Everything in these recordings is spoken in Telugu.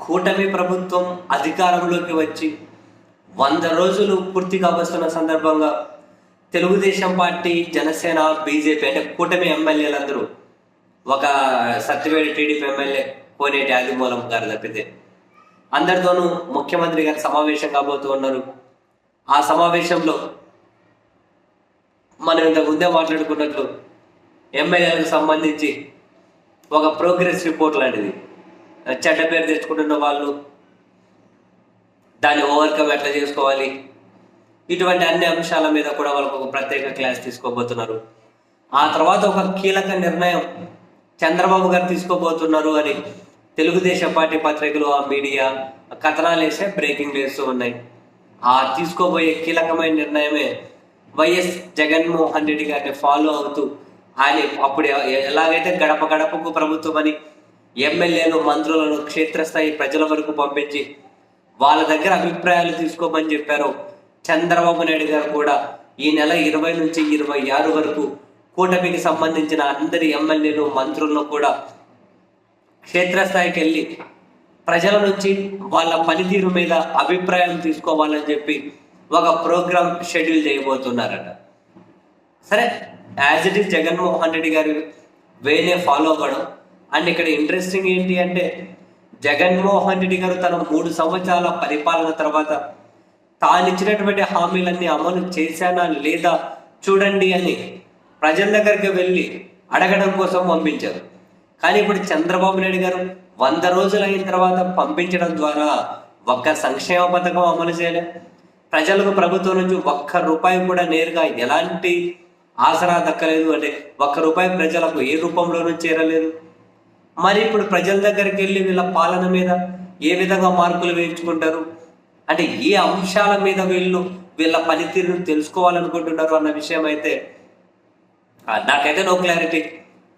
కూటమి ప్రభుత్వం అధికారంలోకి వచ్చి వంద రోజులు పూర్తి కావస్తున్న సందర్భంగా తెలుగుదేశం పార్టీ జనసేన బీజేపీ అంటే కూటమి ఎమ్మెల్యేలందరూ ఒక సత్యవేడి టీడీపీ ఎమ్మెల్యే కోనేటి ఆదిమూలం గారు తప్పితే అందరితోనూ ముఖ్యమంత్రి గారు సమావేశం కాబోతూ ఉన్నారు. ఆ సమావేశంలో మనం ఇంతకు ముందే మాట్లాడుకున్నట్లు ఎమ్మెల్యేలకు సంబంధించి ఒక ప్రోగ్రెస్ రిపోర్ట్ లాంటిది. చెడ్డ పేరు తెచ్చుకుంటున్న వాళ్ళు దాన్ని ఓవర్కమ్ ఎట్లా చేసుకోవాలి? ఇటువంటి అన్ని అంశాల మీద కూడా వాళ్ళకు ఒక ప్రత్యేక క్లాస్ తీసుకోబోతున్నారు. ఆ తర్వాత ఒక కీలక నిర్ణయం చంద్రబాబు గారు తీసుకోబోతున్నారు అని తెలుగుదేశం పార్టీ పత్రికలు ఆ మీడియా కథనాలు వేసే బ్రేకింగ్ వేస్తూ ఉన్నాయి. ఆ తీసుకోబోయే కీలకమైన నిర్ణయమే వైఎస్ జగన్మోహన్ రెడ్డి గారిని ఫాలో అవుతూ ఆయన అప్పుడు ఎలాగైతే గడప గడపకు ప్రభుత్వం అని ఎమ్మెల్యేలు మంత్రులను క్షేత్రస్థాయి ప్రజల వరకు పంపించి వాళ్ళ దగ్గర అభిప్రాయాలు తీసుకోమని చెప్పారు. చంద్రబాబు నాయుడు గారు కూడా ఈ నెల ఇరవై నుంచి ఇరవై ఆరు వరకు కూటమికి సంబంధించిన అందరి ఎమ్మెల్యేలు మంత్రులను కూడా క్షేత్రస్థాయికి వెళ్ళి ప్రజల నుంచి వాళ్ళ పనితీరు మీద అభిప్రాయం తీసుకోవాలని చెప్పి ఒక ప్రోగ్రామ్ షెడ్యూల్ చేయబోతున్నారట. సరే as it is Jaganmohan Reddy గారి వేనే ఫాలో అవ్వడం అండ్ ఇక్కడ ఇంట్రెస్టింగ్ ఏంటి అంటే జగన్మోహన్ రెడ్డి గారు తన మూడు సంవత్సరాల పరిపాలన తర్వాత తాను ఇచ్చినటువంటి హామీలన్నీ అమలు చేశానా లేదా చూడండి అని ప్రజల దగ్గరికి వెళ్ళి అడగడం కోసం పంపించారు. కానీ ఇప్పుడు చంద్రబాబు నాయుడు గారు వంద రోజులు అయిన తర్వాత పంపించడం ద్వారా ఒక్క సంక్షేమ పథకం అమలు చేయలే. ప్రజలకు ప్రభుత్వం నుంచి ఒక్క రూపాయి కూడా నేరుగా ఎలాంటి ఆసరా దక్కలేదు. అంటే ఒక్క రూపాయి ప్రజలకు ఏ రూపంలోనూ చేరలేదు. మరి ఇప్పుడు ప్రజల దగ్గరికి వెళ్ళి వీళ్ళ పాలన మీద ఏ విధంగా మార్కులు వేయించుకుంటారు? అంటే ఏ అంశాల మీద వీళ్ళు వీళ్ళ పనితీరును తెలుసుకోవాలనుకుంటున్నారు అన్న విషయం అయితే నాకైతే నో క్లారిటీ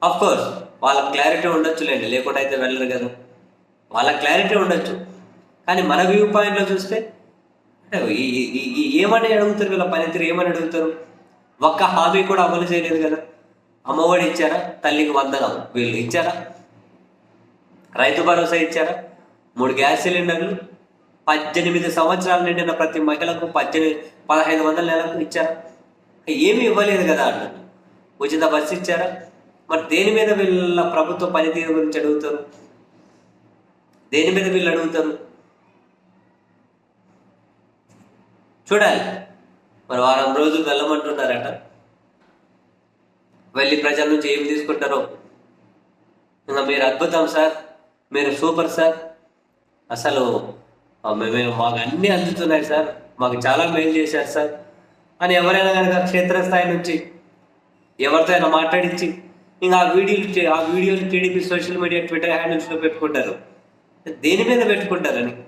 అఫ్ కోర్స్ వాళ్ళ క్లారిటీ ఉండొచ్చులేండి లేకుండా అయితే వెళ్ళరు కదా. వాళ్ళ క్లారిటీ ఉండొచ్చు. కానీ మన వ్యూ పాయింట్లో చూస్తే అంటే ఏమని అడుగుతారు వీళ్ళ పనితీరు ఏమని అడుగుతారు? ఒక్క హామీ కూడా అమలు చేయలేదు కదా. అమ్మఒడి ఇచ్చారా? తల్లికి వందనం. వీళ్ళు ఇచ్చారా? రైతు భరోసా ఇచ్చారా? మూడు గ్యాస్ సిలిండర్లు పద్దెనిమిది సంవత్సరాలు నిండిన ప్రతి మహిళకు పద్దెనిమిది పదహైదు వందల నెలకు ఇచ్చారా? ఏమీ ఇవ్వలేదు కదా అన్నట్టు ఉచిత బస్సు ఇచ్చారా? మరి దేని మీద వీళ్ళ ప్రభుత్వ పనితీరు గురించి అడుగుతారు? దేని మీద వీళ్ళు అడుగుతారు? చూడాలి. మరి వారం రోజులు వెళ్ళమంటున్నారట. వెళ్ళి ప్రజల నుంచి ఏం తీసుకుంటారో? ఇంకా మీరు అద్భుతం సార్. మీరు సూపర్ సార్. అసలు మేము మాకు అన్నీ అందుతున్నాయి సార్. మాకు చాలా మేలు చేశారు సార్. అని ఎవరైనా కనుక క్షేత్రస్థాయి నుంచి ఎవరితో అయినా మాట్లాడించి ఇంకా ఆ వీడియోలు ఆ వీడియోలు టీడీపీ సోషల్ మీడియా ట్విట్టర్ హ్యాండిల్స్లో పెట్టుకుంటారు. దేని మీద పెట్టుకుంటారని?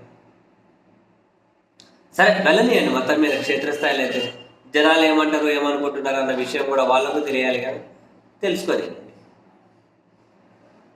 సరే వెళ్ళనియండి మొత్తం మీద క్షేత్రస్థాయిలో అయితే. జనాలు ఏమంటారు ఏమనుకుంటున్నారు అన్న విషయం కూడా వాళ్ళకు తెలియాలి కానీ తెలుసుకొని.